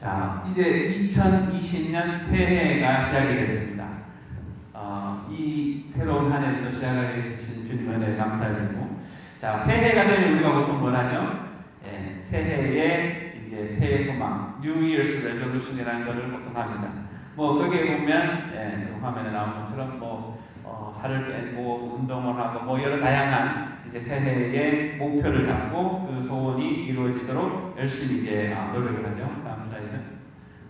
자, 이제 2020년 새해가 시작이 됐습니다. 어, 이 새로운 한 해를 또 시작하게 해주신 주님 은혜에 감사드리고, 자, 새해가 되면 우리가 보통 뭘 하죠? 예, 새해에 이제 새해 소망, New Year's Resolution이라는 것을 보통 합니다. 뭐, 거기에 보면, 예, 그 화면에 나온 것처럼 뭐, 어, 살을 빼고 운동을 하고 뭐 여러 다양한 이제 새해의 목표를 잡고 그 소원이 이루어지도록 열심히 이제 아, 노력을 하죠. 다음 슬라이드.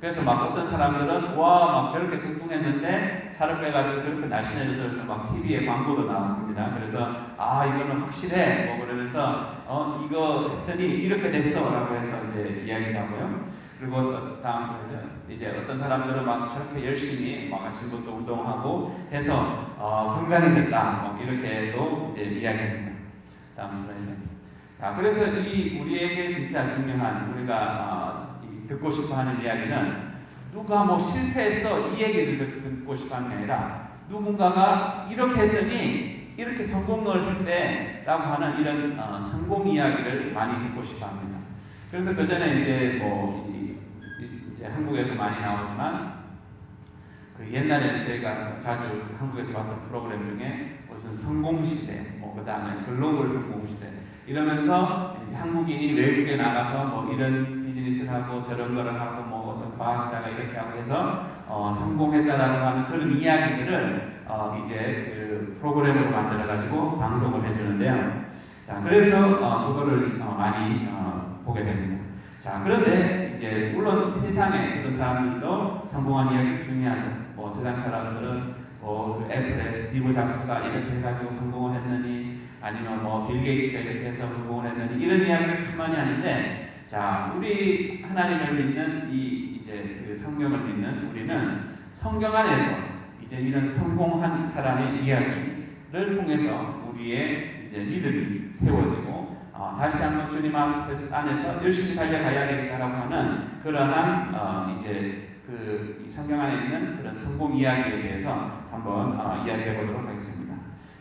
그래서 막 어떤 사람들은 와 막 저렇게 뚱뚱했는데 살을 빼가지고 저렇게 날씬해져서 그래서 막 TV에 광고도 나옵니다. 그래서 아 이거는 확실해 뭐 그러면서 어 이거 했더니 이렇게 됐어라고 해서 이제 이야기를 하고요. 그리고 다음 슬라이드. 이제 어떤 사람들은 막 저렇게 열심히 막 아침부터 운동하고 해서 어, 건강해졌다 뭐 이렇게도 이제 이야기합니다. 다음 슬라이드. 자, 그래서 이 우리에게 진짜 중요한 우리가 어, 이 듣고 싶어 하는 이야기는 누가 뭐 실패했어 이 얘기를 듣- 듣고 싶어 하는 게 아니라 누군가가 이렇게 했더니 이렇게 성공을 했대라고 하는 이런 어, 성공 이야기를 많이 듣고 싶어 합니다. 그래서 그 전에 이제 뭐 이- 이- 이제 한국에도 많이 나오지만 그 옛날에는 저희가 자주 한국에서 봤던 프로그램 중에 무슨 성공 시대, 뭐 그 다음에 글로벌 성공 시대 이러면서 한국인이 외국에 나가서 뭐 이런 비즈니스를 하고 저런 거를 하고 뭐 어떤 과학자가 이렇게 하고 해서 어, 성공했다라고 하는 그런 이야기들을 어, 이제 그 프로그램으로 만들어 가지고 방송을 해주는데요. 자, 그래서 어, 그거를 어, 많이 어, 보게 됩니다. 자, 그런데 이제 물론 세상에 그런 사람들도 성공한 이야기 중요하죠. 뭐 세상 사람들은 뭐그 애플의 스티브 잡스가 이렇게 해가지고 성공을 했느니 아니면 뭐 빌 게이츠가 이렇게 해서 성공을 했느니 이런 이야기를 참 많이 하는데 자, 우리 하나님을 믿는 이 이제 그 성경을 믿는 우리는 성경 안에서 이제 이런 성공한 사람의 이야기를 통해서 우리의 이제 믿음이 세워지고 어, 다시 한번 주님 앞에서 안에서 열심히 달려가야 되겠다라고 하는 그러한 어, 이제 그이 성경 안에 있는 그런 성공 이야기에 대해서 한번 어, 이야기해 보도록 하겠습니다.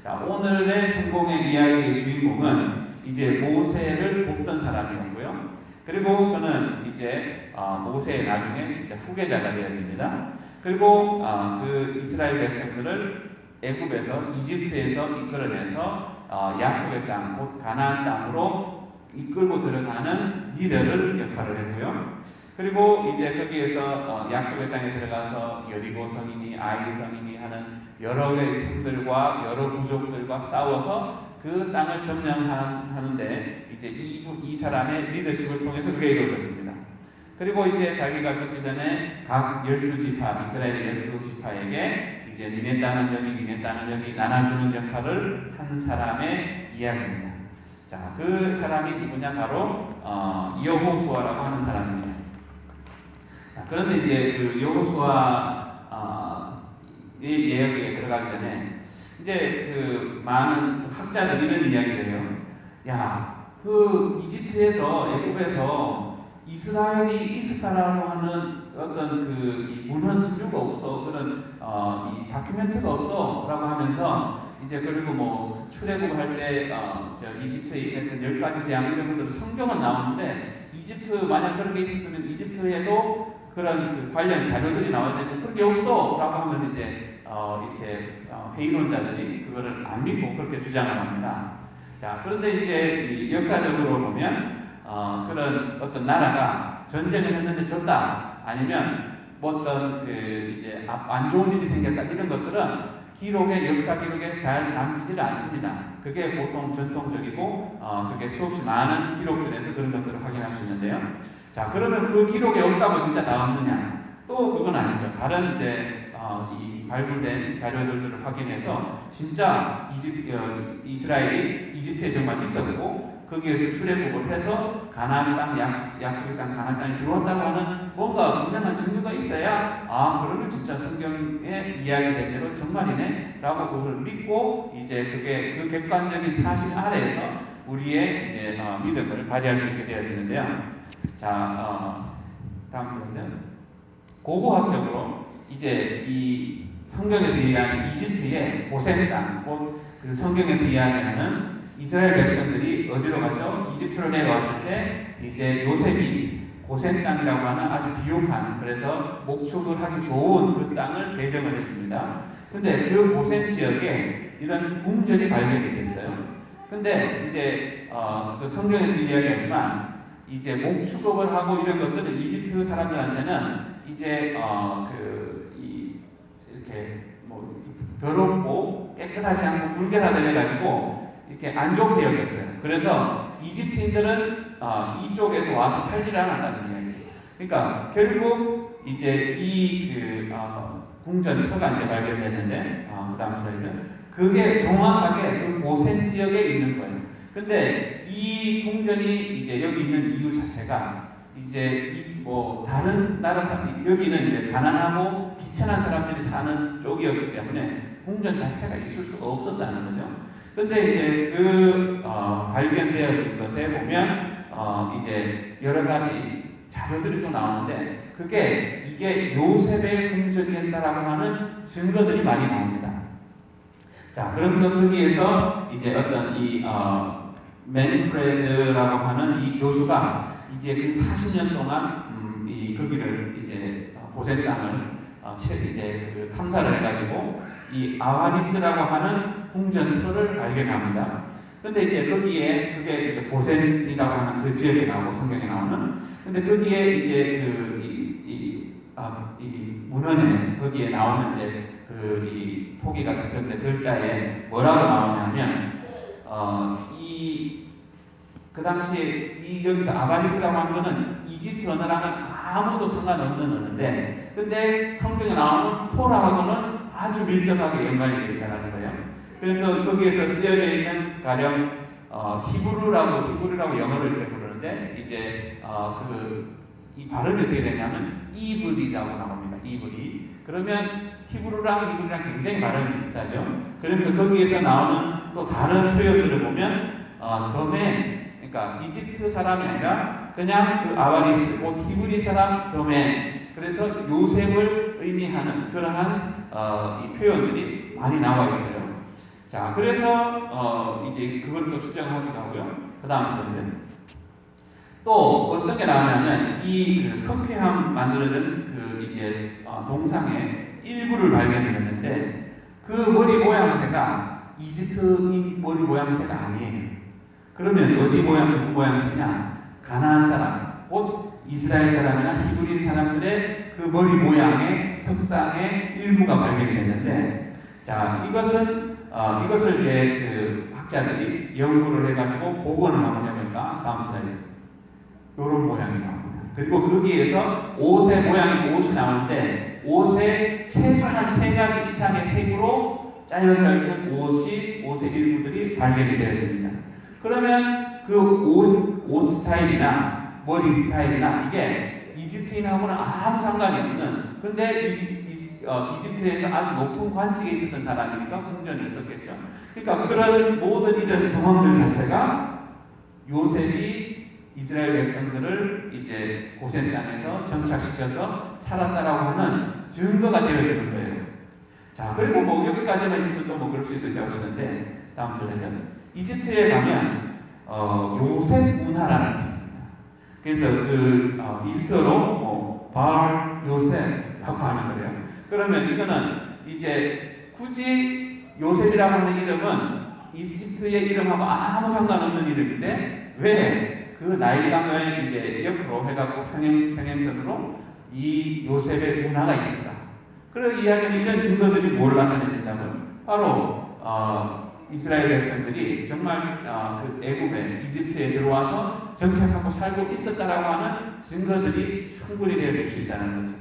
자, 오늘의 성공의 이야기의 주인공은 이제 모세를 돕던 사람이었고요. 그리고 그는 이제 어, 모세의 나중에 진짜 후계자가 되어집니다. 그리고 어, 그 이스라엘 백성들을 애굽에서 이집트에서 이끌어내서 어, 약속의 땅, 곧 가나안 땅으로 이끌고 들어가는 리더를 역할을 했고요. 그리고 이제 거기에서 어, 약속의 땅에 들어가서 여리고 성이니 아이 성이니 하는 여러 개의 성들과 여러 부족들과 싸워서 그 땅을 점령하는데 이제 이, 이 사람의 리더십을 통해서 그게 이루어졌습니다. 그리고 이제 자기가 죽기 전에 각 열두 지파 이스라엘의 열두 지파에게 이제 니네 땅은 여기 니네 땅은 여기 나눠주는 역할을 한 사람의 이야기입니다. 자, 그 사람이 누구냐 바로 어, 여호수아라고 하는 사람입니다. 자, 그런데 이제 그 여호수아 어, 이 이야기에 들어가기 전에 이제 그 많은 학자들이 이런 이야기를 해요. 야, 그 이집트에서 애굽에서 이스라엘이 있었다라고 하는 어떤 그이 문헌 서류가 없어 그런 어, 이 다큐멘트가 없어라고 하면서 이제 그리고 뭐 출애굽 할 때어저 이집트에 있던 열 가지 재앙 이런 것들 성경은 나오는데 이집트 만약 그런 게 있었으면 이집트에도 그런 그 관련 자료들이 나와야 되는데 그게 없어 라고 하면 이제 어, 이렇게 어, 회의론자들이 그거를 안 믿고 그렇게 주장을 합니다. 자 그런데 이제 이 역사적으로 보면 어, 그런 어떤 나라가 전쟁을 했는데 졌다 아니면 뭐 어떤 그 이제 아- 안 좋은 일이 생겼다 이런 것들은 기록에 역사 기록에 잘 남기지를 않습니다. 그게 보통 전통적이고 어, 그게 수없이 많은 기록들에서 그런 것들을 확인할 수 있는데요. 자 그러면 그 기록에 없다고 진짜 다 없느냐? 또 그건 아니죠. 다른 이제 어, 이 발굴된 자료들을 확인해서 진짜 이집, 어, 이스라엘이 이집트에 정말 있었고 거기에서 출애굽을 해서 가나안 땅 약, 약속의 땅 가나안 땅에 들어왔다고 하는 뭔가 분명한 증거가 있어야 아 그러면 진짜 성경의 이야기된 대로 정말이네라고 그걸 믿고 이제 그게 그 객관적인 사실 아래에서 우리의 이제 어, 믿음을 발휘할 수 있게 되어지는데요. 자 어, 다음 슬라이드. 고고학적으로 이제 이 성경에서 이야기하는 이집트의 고센 땅, 곧그 성경에서 이야기하는 이스라엘 백성들이 어디로 갔죠? 이집트로 내려왔을 때 이제 요셉이 고센 땅이라고 하는 아주 비옥한 그래서 목축을 하기 좋은 그 땅을 배정을 해줍니다. 근데 그 고센 지역에 이런 궁전이 발견이 됐어요. 근데 이제 어, 그 성경에서 이야기하지만 이제 목축업을 하고 이런 것들은 이집트 사람들한테는 이제 어그 이렇게 뭐 더럽고 깨끗하지 않고 불결하다 해가지고 이렇게 안 좋게 여겼어요. 그래서 이집트인들은 어, 이쪽에서 와서 살지를 않았다는 이야기. 그러니까 결국 이제 이그 어, 궁전 터가 이제 발견됐는데 어, 그 다음 슬라이드 그게 정확하게 그 고센 지역에 있는 거예요. 근데 이 궁전이 이제 여기 있는 이유 자체가 이제 이뭐 다른 나라 사람 여기는 이제 가난하고 비천한 사람들이 사는 쪽이었기 때문에 궁전 자체가 있을 수가 없었다는 거죠. 근데 이제 그 어, 발견되어진 것에 보면 어, 이제 여러 가지 자료들이 또 나오는데 그게 이게 요셉의 궁전이었다라고 하는 증거들이 많이 나옵니다. 자, 그러면서 거기에서 이제 어떤 이 어, 맨프레드라고 하는 이 교수가 이제 그 40년 동안 음, 이 거기를 이제 땅을 어, 채, 이제 그 탐사를 해가지고 이 아와리스라고 하는 궁전터를 발견합니다. 근데 이제 거기에 그게 이제 고센이라고 하는 그 지역에 나오고 성경에 나오는 근데 거기에 이제 그이이 아, 이 문헌에 거기에 나오는 이제 그 이 토기 같은 건데 글자에 뭐라고 나오냐면 어 이그 당시에 이 여기서 아바리스라고 하는 거는 이집트 언어랑은 아무도 상관없는 언어인데 근데 성경에 나오는 토라하고는 아주 밀접하게 연관이 있다는 거예요. 그래서 거기에서 쓰여져 있는 가령 어, 히브루라고 히브루라고 영어를 이렇게 부르는데 이제 어, 그이 발음이 어떻게 되냐면 이브리라고 나옵니다. 이브리. 그러면 히브루랑 히브리랑 굉장히 발음이 비슷하죠. 그러면서 거기에서 나오는 또 다른 표현들을 보면 어, 더맨 그러니까 이집트 사람이 아니라 그냥 그 아와리스, 곧 히브리 사람 더맨 그래서 요셉을 의미하는 그러한 어, 이 표현들이 많이 나와 있어요. 자, 그래서 어, 이제 그걸 또 추정하기도 하고요. 그 다음 슬라이드. 또 어떤 게 나오냐면 이 그 석회암 만들어진 그 이제 어, 동상의 일부를 발견했는데 그 머리 모양새가 이집트인 머리 모양새가 아니에요. 그러면 어디 모양 누구 모양새냐? 가나안 사람, 곧 이스라엘 사람이나 히브리인 사람들의 그 머리 모양의 석상의 일부가 발견이 됐는데 자 이것은 어, 이것을 이제 그 학자들이 연구를 해가지고 복원을 하면 해보니까 다음 슬라이드 이런 모양이 나옵니다. 그리고 거기에서 옷의 모양이 옷이 나오는데 옷에 최소한 세 가지 이상의 색으로 짜여져 있는 옷이 옷의 일부들이 발견이 되어집니다. 그러면 그옷옷 스타일이나 머리 스타일이나 이게 이집트인하고는 아무 상관이 없는 근데 이집, 이, 어, 이집트에서 아주 높은 관직에 있었던 사람이니까 궁전에 있었겠죠. 그러니까 그런 모든 이런 정황들 자체가 요셉이 이스라엘 백성들을 이제 고센 땅에서 정착시켜서 살았다라고 하는 증거가 되어지는 거예요. 자, 그리고 뭐 여기까지만 있으면 또 뭐 그럴 수 있다고 하시는데 다음 슬라이드. 이집트에 가면 어, 요셉 문화라는 게 있습니다. 그래서 그 어, 이집트어로 뭐, 발 요셉라고 하는 거예요. 그러면 이거는 이제 굳이 요셉이라고 하는 이름은 이집트의 이름하고 아무 상관없는 이름인데 왜 그 나일강을 이제 옆으로 해갖고 평행, 평행선으로 이 요셉의 문화가 있었다. 그런 이야기는 이런 증거들이 뭘 나타내준다면 바로 어, 이스라엘 백성들이 정말 어, 그 애굽에 이집트에 들어와서 정착하고 살고 있었다라고 하는 증거들이 충분히 되어질 수 있다는 거죠.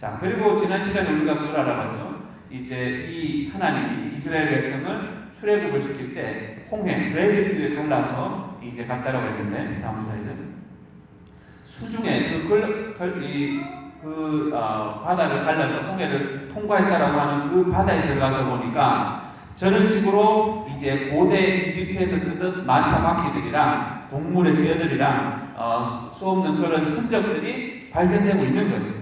자 그리고 지난 시간에 우리가 그걸 알아봤죠. 이제 이 하나님이 이스라엘 백성을 출애굽을 시킬 때 홍해 레디스를 갈라서 이제 갔다라고 했는데 다음 슬라이드 수중에 그, 글, 이, 그 어, 바다를 갈라서 홍해를 통과했다라고 하는 그 바다에 들어가서 보니까 저런 식으로 이제 고대 이집트에서 쓰던 마차 바퀴들이랑 동물의 뼈들이랑 어, 수 없는 그런 흔적들이 발견되고 있는 거예요.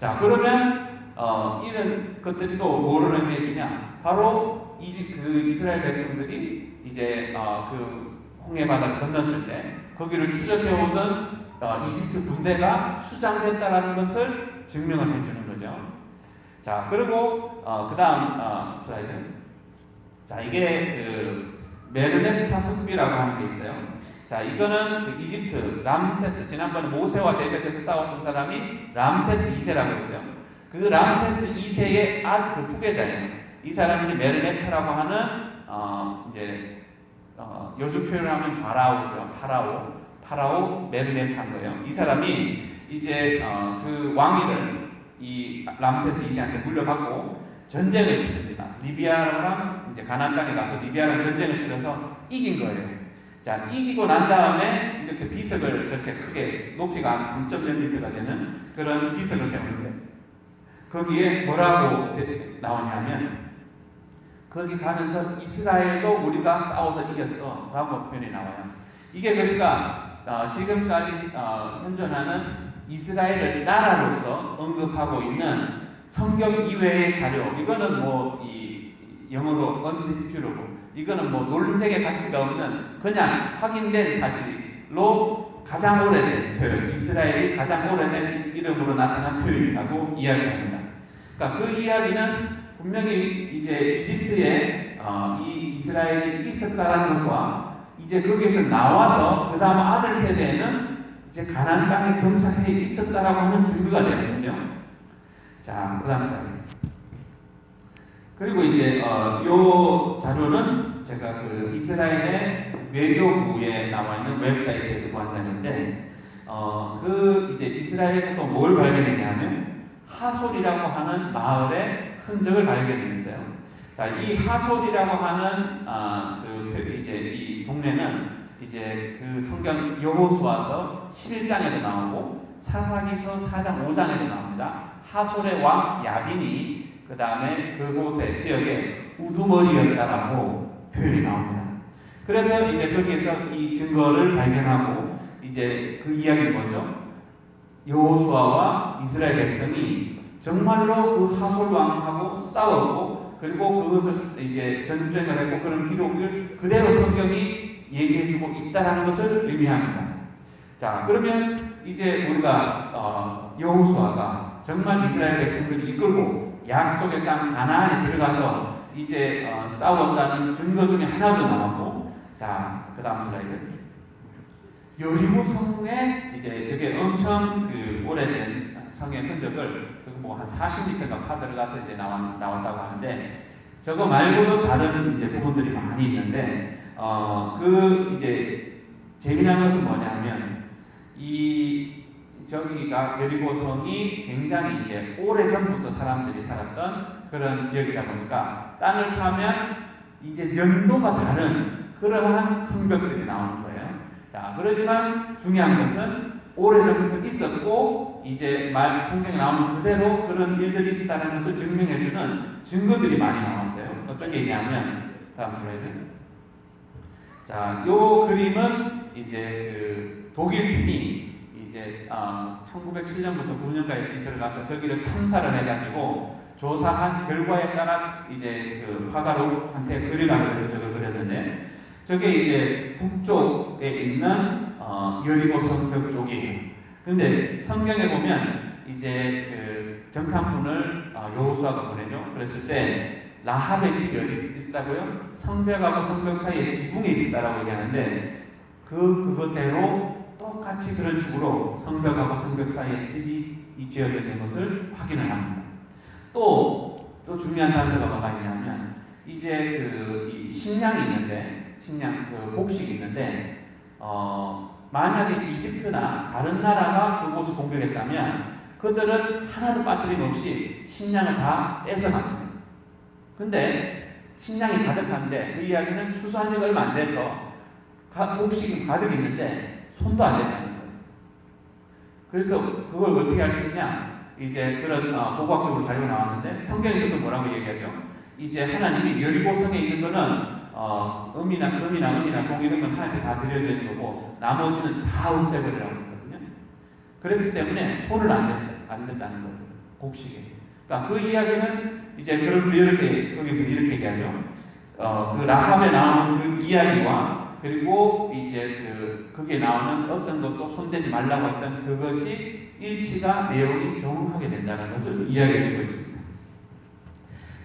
자 그러면 어, 이런 것들이 또 뭐를 의미해주냐? 바로 이집 그 이스라엘 백성들이 이제 어, 그 홍해 바다를 건넜을 때 거기를 추적해 오던 어, 이집트 군대가 수장됐다라는 것을 증명을 해주는 거죠. 자, 그리고 어, 그 다음 어, 슬라이드. 자, 이게 그 메르넨타 성비라고 하는 게 있어요. 자, 이거는 그 이집트 람세스 지난번에 모세와 대적해서 싸웠던 사람이 람세스 2세라고 했죠. 그 람세스 2세의 아그 후계자예요. 이 사람이 이제 메르네타라고 하는 어, 이제 어, 요즘 표현하면 바라오죠. 파라오, 파라오 메르네타인 거예요. 이 사람이 이제 어, 그 왕위를 이 람세스 2세한테 물려받고 전쟁을 치릅니다. 리비아랑 이제 가나안 땅에 가서 리비아랑 전쟁을 치러서 이긴 거예요. 자, 이기고 난 다음에 이렇게 비석을 저렇게 크게 높이가 한 3.1 미터가 되는 그런 비석을 세우는데 거기에 뭐라고 나오냐면 거기 가면서 이스라엘도 우리가 싸워서 이겼어 라고 표현이 나와요. 이게 그러니까 어, 지금까지 어, 현존하는 이스라엘을 나라로서 언급하고 있는 성경 이외의 자료 이거는 뭐 이 영어로 undisputable 이거는 뭐 논쟁의 가치가 없는 그냥 확인된 사실로 가장 오래된 표현 이스라엘이 가장 오래된 이름으로 나타난 표현이라고 이야기합니다. 그러니까 그 이야기는 분명히 이제 이집트에 어, 이 이스라엘이 있었다라는 것과 이제 거기에서 나와서 그 다음 아들 세대에는 이제 가나안 땅에 정착해 있었다라고 하는 증거가 되는 거죠. 자, 그 다음 자료. 그리고 이제 어, 요 자료는 제가 그 이스라엘의 외교부에 나와 있는 웹사이트에서 구한 자료인데 어, 그 이제 이스라엘에서 또 뭘 발견했냐면 하솔이라고 하는 마을의 흔적을 발견했어요. 자, 이 하솔이라고 하는 아, 그 이제 이 동네는 이제 그 성경 여호수아서 11장에도 나오고 사사기서 4장 5장에도 나옵니다. 하솔의 왕 야빈이 그 다음에 그곳의 지역에 우두머리였다라고 표현이 나옵니다. 그래서 이제 거기에서 이 증거를 발견하고 이제 그 이야기는 뭐죠? 여호수아와 이스라엘 백성이 정말로 그 하솔 왕하고 싸웠고 그리고 그것을 이제 전쟁을 했고 그런 기록을 그대로 성경이 얘기해주고 있다라는 것을 의미합니다. 자 그러면 이제 우리가 어, 여호수아가 정말 이스라엘 백성들을 이끌고 약속의 땅 가나안에 들어가서 이제 어, 싸웠다는 증거 중에 하나도 나왔고 자그 다음 슬라이드. 여리고 성에 이제 저게 엄청 그 오래된 성의 흔적을 뭐 한 40m가 파 들어가서 이제 나왔, 나왔다고 하는데 저거 말고도 다른 이제 부분들이 많이 있는데 어 그 이제 재미난 것은 뭐냐면 이 저기가 여리고성이 굉장히 이제 오래 전부터 사람들이 살았던 그런 지역이다 보니까 땅을 파면 이제 연도가 다른 그러한 성벽들이 나오는 거예요. 자, 그러지만 중요한 것은 오래전부터 있었고 이제 말 성경에 나오는 그대로 그런 일들이 있었다는 것을 증명해주는 증거들이 많이 나왔어요. 어떤 게 있냐면 다음 슬라이드. 자, 요 그림은 이제 그 독일군이 이제 어, 1907년부터 9년까지 들어가서 저기를 탐사를 해가지고 조사한 결과에 따라 이제 그 화가로한테 그리라고 해서 저걸 그렸는데 저게 이제 북쪽에 있는 어, 여리고 성벽 쪽이에요. 근데 성경에 보면 이제 그 정탐꾼을 어, 여호수아가 보내죠. 그랬을 때 라합의 집이 어디 있다고요? 성벽하고 성벽 사이에 지붕이 있었다라고 얘기하는데 그 그것대로 똑같이 그런 식으로 성벽하고 성벽 사이에 집이 지어져 있는 것을 확인을 합니다. 또, 또 중요한 단서가 뭐가 있냐면, 이제 그, 식량이 있는데, 식량, 그 곡식이 있는데, 어, 만약에 이집트나 다른 나라가 그곳을 공격했다면, 그들은 하나도 빠뜨림 없이 식량을 다 뺏어갑니다. 근데, 식량이 가득한데, 그 이야기는 추수한 지 얼마 안 돼서, 곡식이 가득 있는데, 손도 안 댔다는 거예요. 그래서 그걸 어떻게 할 수 있냐? 이제 그런 어, 고고학적으로 자료가 나왔는데 성경에서도 뭐라고 얘기하죠? 이제 하나님이 여리고성에 있는 거는 어, 음이나 금이나 은이나 동 이런 건 하나님께 다 드려져 있는 거고 나머지는 다 없애버리라고 했거든요. 그렇기 때문에 손을 안 댄다, 안 댄다는 거예요. 곡식에. 그러니까 그 이야기는 이제 그런 이렇게 거기서 이렇게 얘기하죠. 어, 그 라합에 나오는 그 이야기와 그리고 이제 그 거기에 나오는 어떤 것도 손대지 말라고 했던 그것이 일치가 내용이 정확하게 된다는 것을 이야기해 주고 있습니다.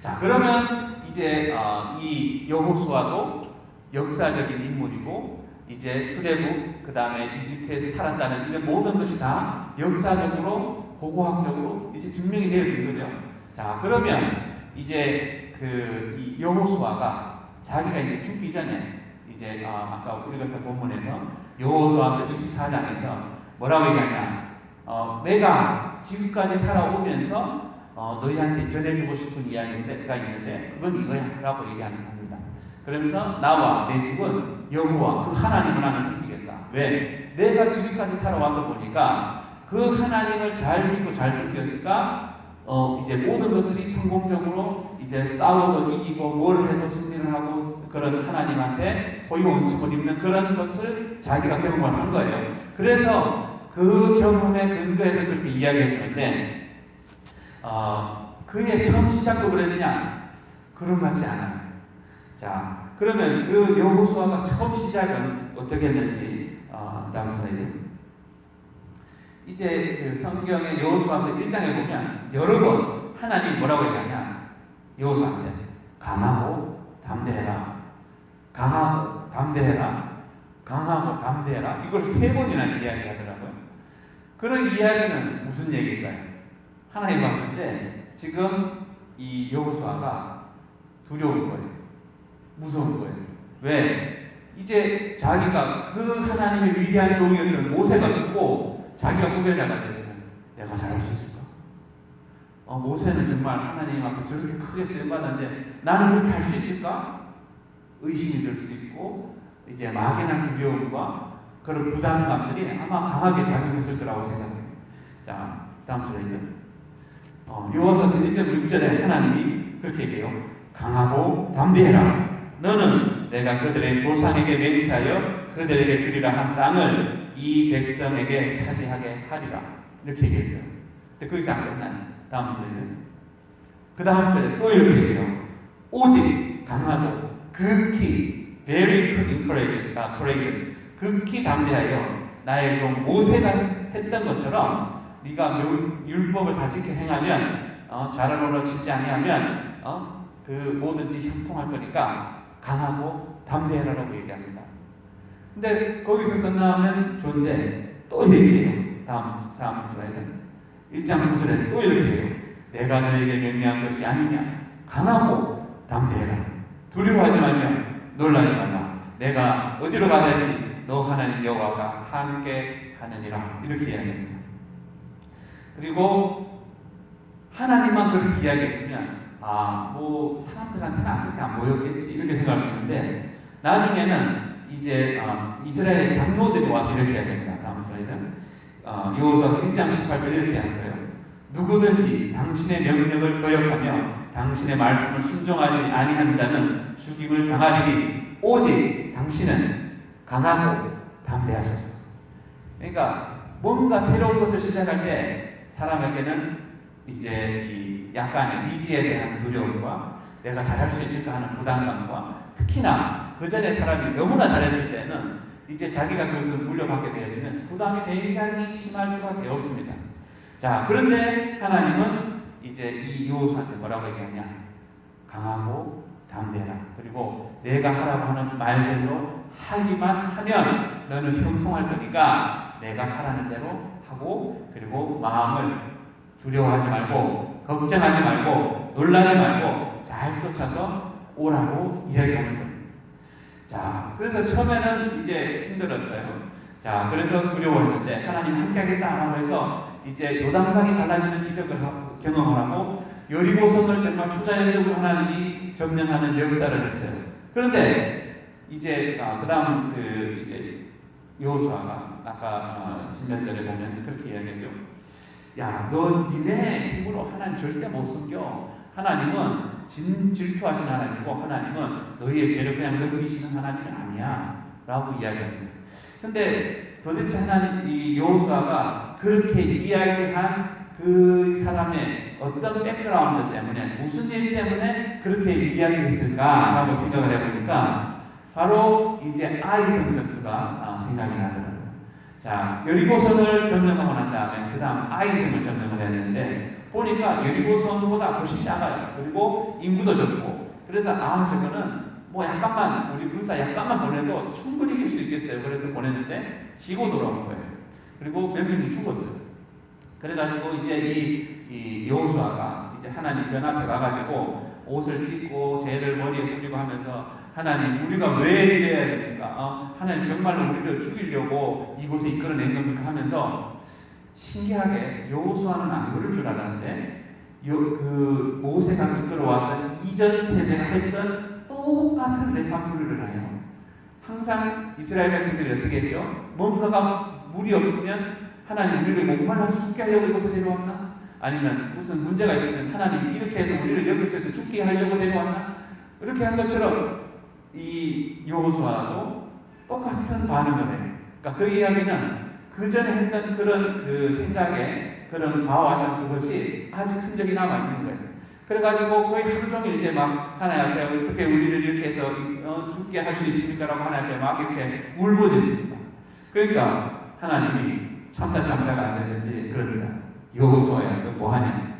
자 그러면 이제 어, 이 여호수아도 역사적인 인물이고 이제 출애굽 그 다음에 이집트에서 살았다는 이런 모든 것이 다 역사적으로 고고학적으로 이제 증명이 되어진 거죠. 자 그러면 이제 그이 여호수아가 자기가 이제 죽기 전에 이제 어, 아까 읽었던 본문에서 여호수아서 24장에서 뭐라고 얘기하냐? 어, 내가 지금까지 살아오면서 어, 너희한테 전해주고 싶은 이야기가 있는데 그건 이거야 라고 얘기하는 겁니다. 그러면서 나와 내 집은 여호와 그 하나님을 하면 섬기겠다. 왜? 내가 지금까지 살아와서 보니까 그 하나님을 잘 믿고 잘 섬기니까 어, 이제 모든 것들이 성공적으로 이제 싸워도 이기고 뭘 해도 승리를 하고 그런 하나님한테 고유 원칙을 입는 그런 것을 자기가 경험을 한 거예요. 그래서 그 경험에 근거해서 그렇게 이야기해 주는데 어, 그의 처음 시작도 그랬느냐? 그런 것 같지 않아요. 자, 그러면 그 여호수아가 처음 시작은 어떻게 했는지 어, 다음 슬라이드. 이제 그 성경의 여호수아서 1장에 보면 여러 번 하나님 뭐라고 얘기하냐? 여호수아한테 강하고 담대해라. 강하고 담대해라. 강하고 담대해라. 이걸 세 번이나 이야기하더라고요. 그런 이야기는 무슨 얘기일까요? 하나님 봤을 때 지금 이 여호수아가 두려운 거예요. 무서운 거예요. 왜? 이제 자기가 그 하나님의 위대한 종이었던 모세가 죽고 자기가 후배자가 됐어요. 내가 잘할 수 있을까? 어, 모세는 정말 하나님 앞에 저렇게 크게 쓰임받았는데 나는 그렇게 할 수 있을까? 의심이 들 수 있고 이제 막연한 두려움과 그런 부담감들이 아마 강하게 작용했을 거라고 생각해요. 자, 다음 슬라이드. 어, 요한서서 1.6절에 하나님이 그렇게 얘기해요. 강하고 담대해라. 너는 내가 그들의 조상에게 맹세하여 그들에게 주리라 한 땅을 이 백성에게 차지하게 하리라. 이렇게 얘기했어요. 근데 거기서 안 끝나요. 다음 절에는. 그 다음 절에 또 이렇게 얘기해요. 오직 강하고 극히 very courageous, 아, courageous 극히 담대하여 나의 종 모세가 했던 것처럼 네가 묘- 율법을 다 지켜 행하면 어, 자라로로 짓지 아니하면 어, 그 뭐든지 형통할 거니까 강하고 담대해라라고 얘기합니다. 근데 거기서 끝나면 좋은데 또 얘기해요. 다음 다음 슬라이드. 1장 9절에 또 이렇게 해요. 내가 너에게 명령한 것이 아니냐. 강하고 담대해라. 두려워하지 말며 놀라지 말라. 내가 어디로 가든지 너 하나님 여호와가 함께 하느니라. 이렇게 이야기합니다. 그리고 하나님만 그렇게 이야기했으면 아, 뭐 사람들한테는 그렇게 안 보였겠지 이렇게 생각할 수 있는데 나중에는 이제 어, 이스라엘 장로들이 와서 이렇게 이야기합니다. 다음 슬라이드. 어, 여호수아서 1장 18절 이렇게 하는 거예요. 누구든지 당신의 명령을 거역하며 당신의 말씀을 순종하지 아니하는 자는 죽임을 당하리니 오직 당신은 강하고 담대하소서. 그러니까 뭔가 새로운 것을 시작할 때 사람에게는 이제 이 약간의 미지에 대한 두려움과 내가 잘할 수 있을까 하는 부담감과 특히나 그 전에 사람이 너무나 잘했을 때는 이제 자기가 그것을 물려받게 되어지는 부담이 굉장히 심할 수밖에 없습니다. 자, 그런데 하나님은 이제 이 요호수한테 뭐라고 얘기하냐? 강하고 담대라. 그리고 내가 하라고 하는 말대로 하기만 하면 너는 형통할 거니까 내가 하라는 대로 하고 그리고 마음을 두려워하지 말고 걱정하지 말고 놀라지 말고 잘 쫓아서 오라고 이야기하는 거예요. 자, 그래서 처음에는 이제 힘들었어요. 자, 그래서 두려워했는데 하나님 함께하겠다라고 해서 이제 요단강이 갈라지는 기적을 하고, 경험을 하고 여리고성을 정말 초자연적으로 하나님이 점령하는 역사를 했어요. 그런데 이제 아, 그다음 그 이제 여호수아가 아까 어, 신명절에 보면 그렇게 이야기했죠. 야, 너 니네 힘으로 하나님 절대 못 숨겨. 하나님은 진, 질투하시는 하나님이고 하나님은 너희의 죄를 그냥 넘기시는 하나님이 아니야. 라고 이야기합니다. 근데 도대체 하나님, 이 여호수아가 그렇게 이야기한 그 사람의 어떤 백그라운드 때문에 무슨 일 때문에 그렇게 이야기했을까라고 생각을 해보니까 바로 이제 아이 성 전투가 아, 생각이 나더라고요. 자, 여리고성을 점령하고 난 다음에 그 다음 아이성을 점령을 되는데 보니까 여리고성보다 훨씬 작아요. 그리고 인구도 적고 그래서 아 저거는 뭐 약간만 우리 군사 약간만 보내도 충분히 이길 수 있겠어요. 그래서 보냈는데 지고 돌아온 거예요. 그리고 몇 명이 죽었어요. 그래가지고 이제 이, 이 여호수아가 이제 하나님 전 앞에 가가지고 옷을 찢고 죄를 머리에 뿌리고 하면서 하나님 우리가 왜 이래야 됩니까? 어? 하나님 정말로 우리를 죽이려고 이곳에 이끌어낸 겁니까? 하면서 신기하게 여호수아는 안 그럴 줄 알았는데 요, 그 모세가 이끌어왔던 이전 세대가 했던 똑같은 레파토리를 해요. 항상 이스라엘 백성들이 어떻게 했죠? 뭔가가 물이 없으면 하나님 우리를 목말라서 죽게 하려고 이곳에 데려왔나? 아니면 무슨 문제가 있으면 하나님 이렇게 해서 우리를 여기서 죽게 하려고 데려왔나? 이렇게 한 것처럼 이 여호수아도 똑같은 반응을 해요. 그러니까 그 이야기는 그 전에 했던 그런 그 생각에 그런 봐왔던 그것이 아직 흔적이 남아 있는 거예요. 그래가지고 거의 하루 종일 이제 막 하나님 앞에 어떻게 우리를 이렇게 해서 어, 죽게 할 수 있습니까라고 하나님 앞에 막 이렇게 울부짖습니다. 그러니까 하나님이 참다 참다가 안 되는지 그럽니다. 여호수아야 너 뭐하냐?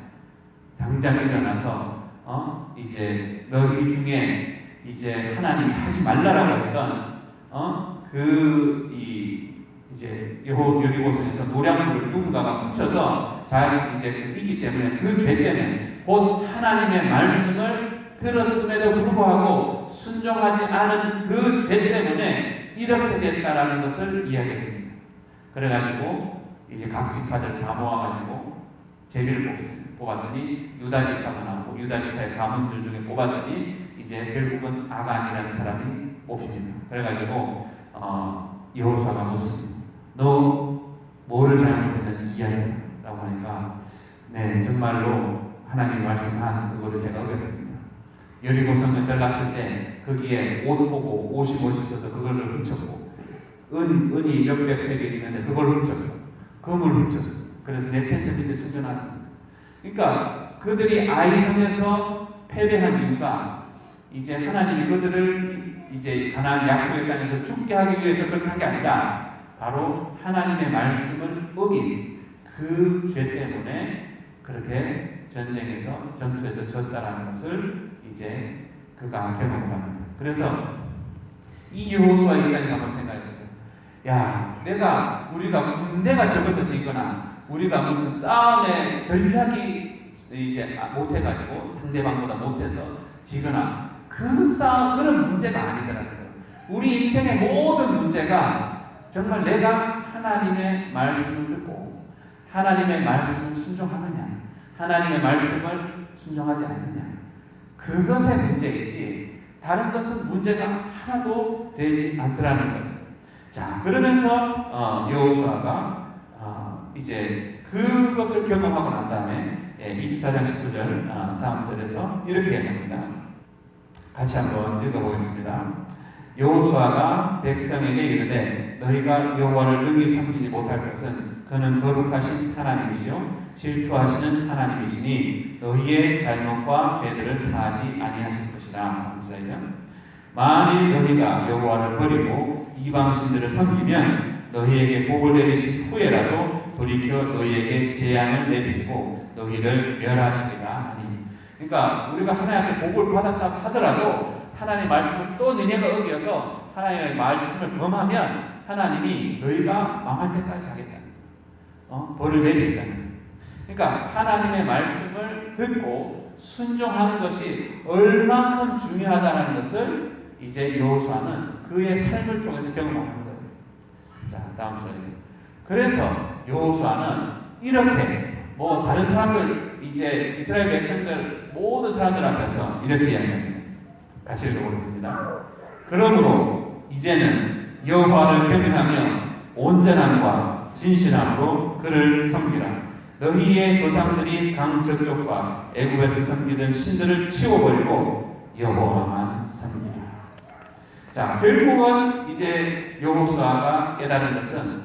당장 일어나서 어 이제 너희 중에 이제 하나님이 하지 말라라고 했던 어 그이 이제 여호 여리고성에서 노량물을 누군가가 훔쳐서 잘 이제 있기 때문에 그 죄 때문에 곧 하나님의 말씀을 들었음에도 불구하고 순종하지 않은 그 죄 때문에 이렇게 됐다라는 것을 이야기해 줍니다. 그래가지고 이제 각 지파들 다 모아가지고 제비를 뽑았더니 유다 지파가 나오고 유다 지파의 가문들 중에 뽑았더니 이제 결국은 아간이라는 사람이 뽑힙니다. 그래가지고 어, 여호수아가 묻습니다. 너 뭐를 잘못했는지 이야기라고 하니까 네 정말로 하나님 말씀한 그거를 제가 어겼습니다. 여리고성에 들어갔을 때 거기에 옷 보고 옷이 멋있어서 그거를 훔쳤고 은 은이 몇백 세겔 있는데 그걸 훔쳤고 금을 훔쳤어. 그래서 내 텐트 밑에 숨겨놨습니다. 그러니까 그들이 아이성에서 패배한 이유가 이제 하나님이 그들을 이제 가나안 약속의 땅에서 죽게 하기 위해서 그렇게 한 게 아니라 바로 하나님의 말씀을 어긴 그 죄 때문에 그렇게 전쟁에서 전투에서 졌다라는 것을 이제 그가 경험을 합니다. 그래서 이 여호수아 입장에서 한번 생각해 보세요. 야, 내가 우리가 군대가 적어서 지거나 우리가 무슨 싸움의 전략이 이제 못해가지고 상대방보다 못해서 지거나 그 싸움 그런 문제가 아니더라고요. 우리 인생의 모든 문제가 정말 내가 하나님의 말씀을 듣고 하나님의 말씀을 순종하느냐, 하나님의 말씀을 순종하지 않느냐, 그것의 문제이지 다른 것은 문제가 하나도 되지 않더라는 거예요. 자, 그러면서 어, 여호수아가 어, 이제 그것을 경험하고 난 다음에 예, 24장 19절 어, 다음 절에서 이렇게 얘기합니다. 같이 한번 읽어보겠습니다. 여호수아가 백성에게 이르되 너희가 여호와를 능히 섬기지 못할 것은 그는 거룩하신 하나님이시요 질투하시는 하나님이시니 너희의 잘못과 죄들을 사하지 아니하실. 감사해요. 만일 너희가 여호와를 버리고 이방 신들을 섬기면 너희에게 복을 내리신 후에라도 돌이켜 너희에게 재앙을 내리시고 너희를 멸하시리라. 그러니까 우리가 하나님께 복을 받았다고 하더라도 하나님의 말씀을 또 너희가 어겨서 하나님의 말씀을 범하면 하나님이 너희가 망할 때까지 하겠다. 어? 벌을 내리겠다는. 그러니까 하나님의 말씀을 듣고 순종하는 것이 얼만큼 중요하다는 것을 이제 여호수아는 그의 삶을 통해서 경험하는 거예요. 자, 다음 슬라이드. 그래서 여호수아는 이렇게 뭐 다른 사람들 이제 이스라엘 백성들 모든 사람들 앞에서 이렇게 이야기합니다. 같이 읽어보겠습니다. 그러므로 이제는 여호와를 경외하며 온전함과 진실함으로 그를 섬기라. 너희의 조상들이 강 저쪽과 애굽에서 섬기던 신들을 치워버리고 여호와만 섬기라. 자, 결국은 이제 여호수아가 깨달은 것은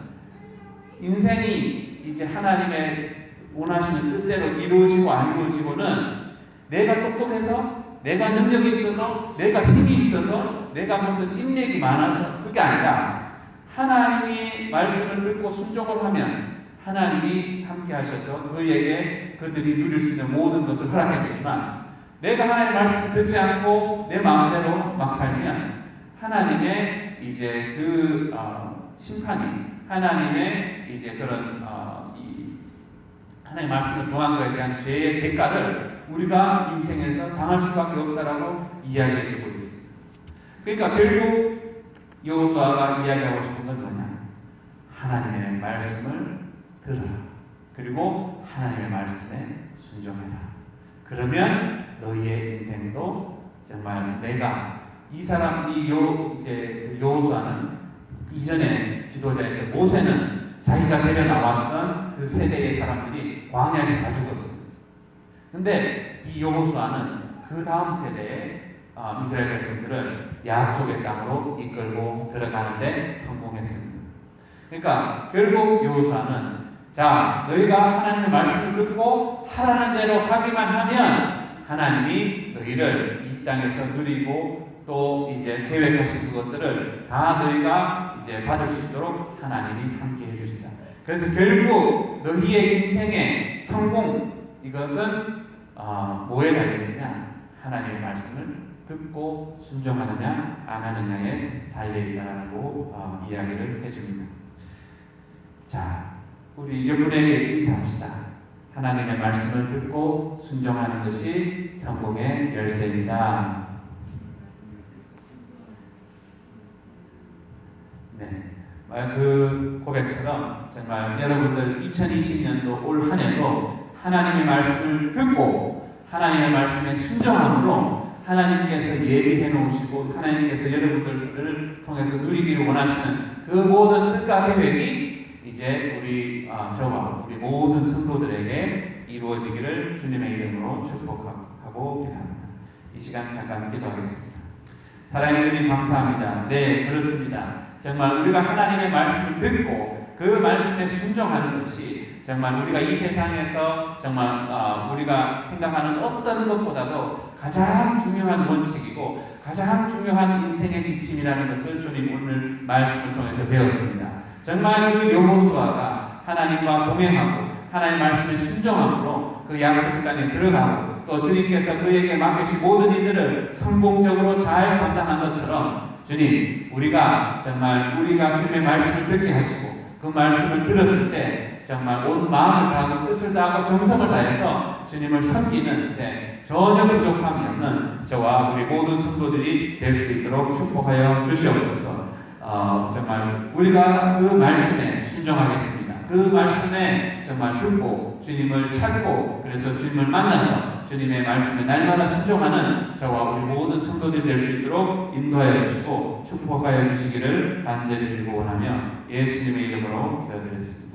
인생이 이제 하나님의 원하시는 뜻대로 이루어지고 안 이루어지고는 내가 똑똑해서 내가 능력이 있어서, 내가 힘이 있어서, 내가 무슨 인맥이 많아서 그게 아니라 하나님이 말씀을 듣고 순종을 하면 하나님이 함께 하셔서 그에게 그들이 누릴 수 있는 모든 것을 허락해 주지만 내가 하나님의 말씀을 듣지 않고 내 마음대로 막 살면 하나님의 이제 그 어, 심판이 하나님의 이제 그런 어, 이 하나님의 말씀을 동한 것에 대한 죄의 대가를 우리가 인생에서 당할 수밖에 없다라고 이야기해 주고 있습니다. 그러니까 결국 여호수아가 이야기하고 싶은 건 뭐냐? 하나님의 말씀을 들어라. 그리고 하나님의 말씀에 순종해라. 그러면 너희의 인생도 정말 내가 이 사람 이요 이제 여호수아는 이전에 지도자였던 모세는 자기가 데려 나왔던 그 세대의 사람들이 광야에서 다 죽었어요. 근데 이 여호수아는 그 다음 세대의 아, 이스라엘 백성들을 약속의 땅으로 이끌고 들어가는데 성공했습니다. 그러니까 결국 여호수아는 자 너희가 하나님의 말씀을 듣고 하라는 대로 하기만 하면 하나님이 너희를 이 땅에서 누리고 또 이제 계획하신 그것들을 다 너희가 이제 받을 수 있도록 하나님이 함께 해주신다. 그래서 결국 너희의 인생의 성공 이것은 어, 뭐에 달려있느냐 하나님의 말씀을 듣고 순종하느냐 안 하느냐에 달려있다라고 어, 이야기를 해줍니다. 자, 우리 여러분에게 인사합시다. 하나님의 말씀을 듣고 순종하는 것이 성공의 열쇠입니다. 네. 그 고백처럼 정말 여러분들 2020년도 올 한 해도 하나님의 말씀을 듣고 하나님의 말씀에 순종함으로 하나님께서 예비해 놓으시고 하나님께서 여러분들을 통해서 누리기를 원하시는 그 모든 뜻과 계획이 이제 우리 아, 저와 우리 모든 성도들에게 이루어지기를 주님의 이름으로 축복하고 기도합니다. 이 시간 잠깐 기도하겠습니다. 사랑해 주님 감사합니다. 네 그렇습니다. 정말 우리가 하나님의 말씀을 듣고 그 말씀에 순종하는 것이 정말 우리가 이 세상에서 정말 어, 우리가 생각하는 어떤 것보다도 가장 중요한 원칙이고 가장 중요한 인생의 지침이라는 것을 주님 오늘 말씀을 통해서 배웠습니다. 정말 그 여호수아가 하나님과 동행하고 하나님 말씀에 순종함으로 그 약속 땅에 들어가고 또 주님께서 그에게 맡기신 모든 일들을 성공적으로 잘 감당한 것처럼 주님, 우리가 정말 우리가 주님의 말씀을 듣게 하시고 그 말씀을 들었을 때 정말 온 마음을 다하고 뜻을 다하고 정성을 다해서 주님을 섬기는 데 전혀 부족함이 없는 저와 우리 모든 성도들이 될 수 있도록 축복하여 주시옵소서. 어, 정말 우리가 그 말씀에 순종하겠습니다. 그 말씀에 정말 듣고 주님을 찾고 그래서 주님을 만나서 주님의 말씀에 날마다 순종하는 저와 우리 모든 성도들이 될 수 있도록 인도하여 주시고 축복하여 주시기를 간절히 빌고 원하며 예수님의 이름으로 기도드렸습니다.